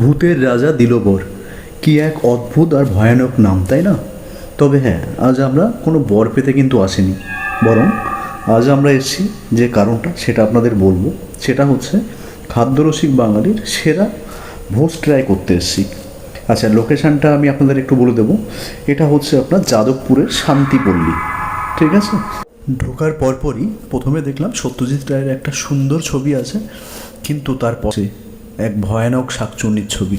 ভূতের রাজা দিলবর। কি এক অদ্ভুত আর ভয়ানক নাম, তাই না? তবে হ্যাঁ আজ আমরা কোনো বর পেতে কিন্তু আসিনি। বরং আজ আমরা এসেছি যে কারণটা, সেটা আপনাদের বলব। সেটা হচ্ছে খাদ্যরসিক বাঙালির সেরা ভোজ ট্রাই করতে এসেছি। আচ্ছা লোকেশানটা আমি আপনাদের একটু বলে দেবো। এটা হচ্ছে আপনার যাদবপুরের শান্তিপল্লী। ঠিক আছে? ঢোকার পরপরই প্রথমে দেখলাম সত্যজিৎ রায়ের একটা সুন্দর ছবি আছে, কিন্তু তার পরে এক ভয়ানক শাকচুন্নির ছবি।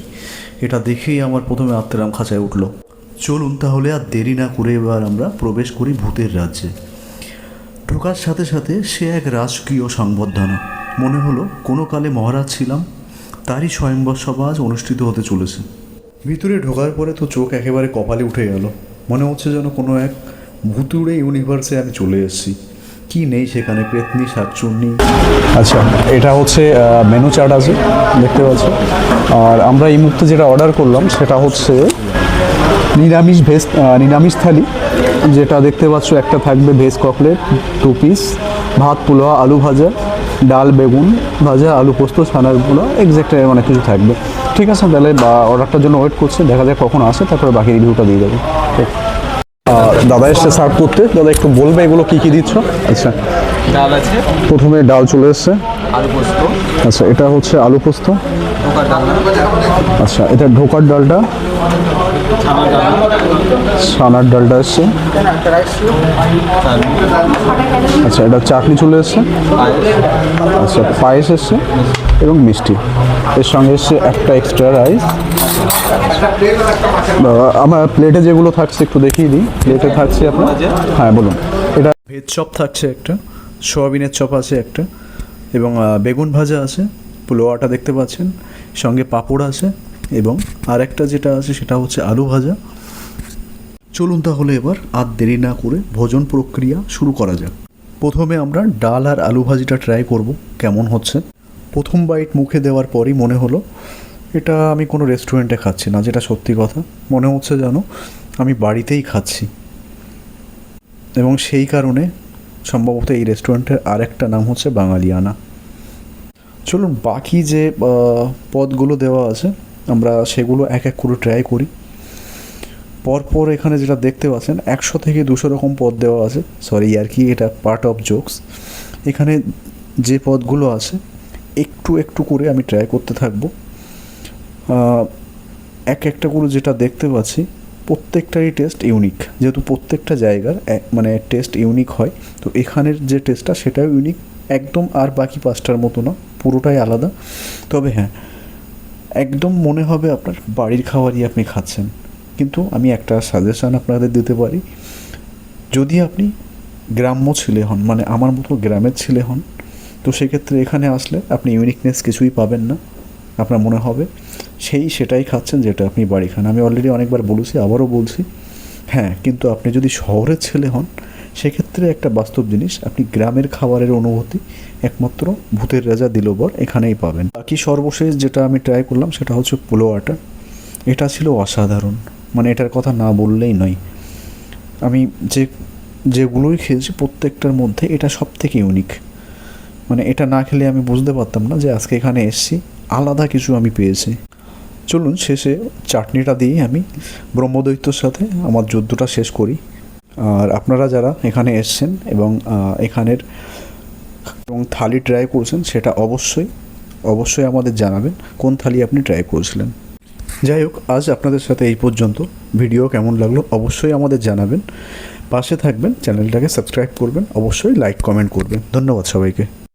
এটা দেখেই আমার প্রথমে আত্মেরাম খাঁচায় উঠল। চলুন তাহলে আর দেরি না করে এবার আমরা প্রবেশ করি ভূতের রাজ্যে। ঢোকার সাথে সাথে সে এক রাজকীয় সংবর্ধনা। মনে হলো, কোনো কালে মহারাজ ছিলাম, তারই স্বয়ংবর সভা আজ অনুষ্ঠিত হতে চলেছে। ভিতরে ঢোকার পরে তো চোখ একেবারে কপালে উঠে গেল। মনে হচ্ছে যেন কোনো এক ভুতুড়ে ইউনিভার্সে আমি চলে এসেছি। কি নেই সেখানে পেতনি, শাকচুন্নি? আচ্ছা এটা হচ্ছে মেনু চার্ট আছে, দেখতে পাচ্ছি। আর আমরা এই মুহূর্তে যেটা অর্ডার করলাম, সেটা হচ্ছে নিরামিষ ভেজ নিরামিষ থালি, যেটা দেখতে পাচ্ছ একটা থাকবে ভেজ ককলেট দু পিস ভাত, পোলাও, আলু ভাজা, ডাল, বেগুন ভাজা, আলু পোস্ত, ছানার পোলাও এক্স্যাক্ট অনেক কিছু থাকবে। ঠিক আছে, তাহলে অর্ডারটার জন্য ওয়েট করছে, দেখা যায় কখন আসে, তারপরে বাকি রিভিউটা দিয়ে দেবো। দাদা এসছে সার্ভ করতে। দাদা একটু বলবে এগুলো কি কি দিচ্ছ? আচ্ছা। ডাল আছে। প্রথমে ডাল চলে এসছে। আলু পোস্ত। আচ্ছা এটা হচ্ছে আলু পোস্ত। আচ্ছা এটা ঢোকার ডালটা। ছানার ডালটা এসছে। আচ্ছা এটা চাটনি চলে এসছে। আচ্ছা পায়েস এসছে এবং মিষ্টি। এর সঙ্গে এসছে একটা এক্সট্রা রাইস আমার প্লেটে যেগুলো থাকছে একটু দেখিয়ে দিই। প্লেটে থাকছে আপনার হ্যাঁ বলুন। এটা ভেজ চপ থাকছে একটা, সোয়াবিনের চপ আছে একটা, এবং বেগুন ভাজা আছে পোলোয়াটা দেখতে পাচ্ছেন, সঙ্গে পাঁপড় আছে। এবং আর একটা যেটা আছে সেটা হচ্ছে আলু ভাজা। চলুন তাহলে এবার আর দেরি না করে ভোজন প্রক্রিয়া শুরু করা যাক। প্রথমে আমরা ডাল আর আলু ভাজিটা ট্রাই করব, কেমন হচ্ছে। প্রথম বাইট মুখে দেওয়ার পরই মনে হলো, এটা আমি কোনো রেস্টুরেন্টে খাচ্ছি না, যেটা সত্যি কথা। মনে হচ্ছে যেন আমি বাড়িতেই খাচ্ছি। এবং সেই কারণে সম্ভবত এই রেস্টুরেন্টের আরেকটা নাম হচ্ছে বাঙালিয়ানা। চলুন বাকি যে পদগুলো দেওয়া আছে আমরা সেগুলো এক এক করে ট্রাই করি। পরপর এখানে যেটা দেখতে পাচ্ছেন, একশো থেকে দুশো রকম পদ দেওয়া আছে। সরি আর কি, এটা পার্ট অফ জোকস এখানে যে পদগুলো আছে, একটু একটু করে আমি ট্রাই করতে থাকব। এক একটা করে যেটা দেখতে পাচ্ছি, প্রত্যেকটারই টেস্ট ইউনিক যেহেতু প্রত্যেকটা জায়গার মানে টেস্ট ইউনিক হয়, তো এখানের যে টেস্টটা সেটাও ইউনিক একদম আর বাকি পাঁচটার মতো না, পুরোটাই আলাদা। তবে হ্যাঁ একদম মনে হবে আপনার বাড়ির খাবারই আপনি খাচ্ছেন। কিন্তু আমি একটা সাজেশান আপনাদের দিতে পারি। যদি আপনি গ্রাম্য ছেলে হন মানে আমার মতো গ্রামের ছেলে হন, তো সেক্ষেত্রে এখানে আসলে আপনি ইউনিকনেস কিছুই পাবেন না। আপনার মনে হবে সেই সেটাই খাচ্ছেন যেটা আপনি বাড়ি খান। আমি অলরেডি অনেকবার বলেছি, আবারও বলছি হ্যাঁ কিন্তু আপনি যদি শহরের ছেলে হন সেক্ষেত্রে একটা বাস্তব জিনিস, আপনি গ্রামের খাবারের অনুভূতি একমাত্র ভূতের রাজা দিলবর এখানেই পাবেন। বাকি সর্বশেষ যেটা আমি ট্রাই করলাম সেটা হচ্ছে পোলোয়াটা এটা ছিল অসাধারণ। মানে এটার কথা না বললেই নয়। আমি যে, যেগুলোই খেয়েছি প্রত্যেকটার মধ্যে এটা সব থেকে ইউনিক মানে এটা না খেলে আমি বুঝতে পারতাম না যে আজকে এখানে এসেছি, আলাদা কিছু আমি পেয়েছি। চলুন শেষে চাটনিটা দিয়েই আমি ব্রহ্মদৈত্যর সাথে আমার যুদ্ধটা শেষ করি। আর আপনারা যারা এখানে এসছেন এবং এখানের এবং থালি ট্রাই করছেন, সেটা অবশ্যই অবশ্যই আমাদের জানাবেন কোন থালি আপনি ট্রাই করেছিলেন। যাই হোক, আজ আপনাদের সাথে এই পর্যন্ত। ভিডিও কেমন লাগল অবশ্যই আমাদের জানাবেন। পাশে থাকবেন, চ্যানেলটাকে সাবস্ক্রাইব করবেন, অবশ্যই লাইক কমেন্ট করবেন। ধন্যবাদ সবাইকে।